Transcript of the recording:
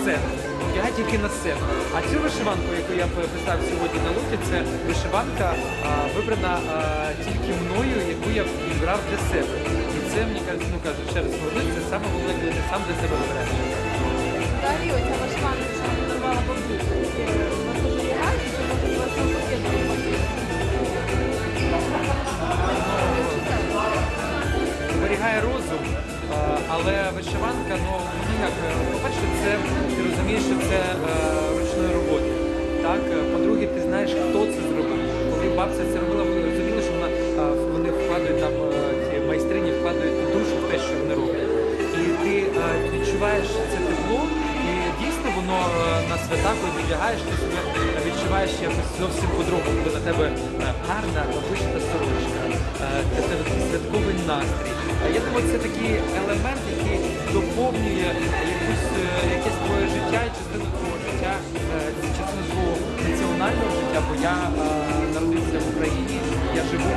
сцену. Вдягай тільки на сцену. А цю вишиванку, яку я представив сьогодні на луті, це вишиванка а, вибрана а, тільки мною, яку я підбирав для себе. І це мені кажуть, ну кажуть, ще раз говорю, це саме коли ти сам для себе вибираєш. Взагалі, оця вишиванка, що вона подарувала бабусі, вона дуже реальна, зберігає розум, але вишиванка, ну ну що це е, ручної роботи. Так, Е, по-друге, ти знаєш, хто це зробив. Коли бабця це робила, вони розуміли, що вона е, вони вкладають там е, ці майстрині, вкладають душу в те, що вони роблять. І ти е, відчуваєш це тепло, і дійсно воно е, на свята, коли ти вдягаєш, ти себе відчуваєш якось зовсім по-другому, коли на тебе е, гарна вишита сорочка, е, тебе святковий настрій. Я думаю, це такий елемент, який доповнює бо я е, народився в Україні, я живу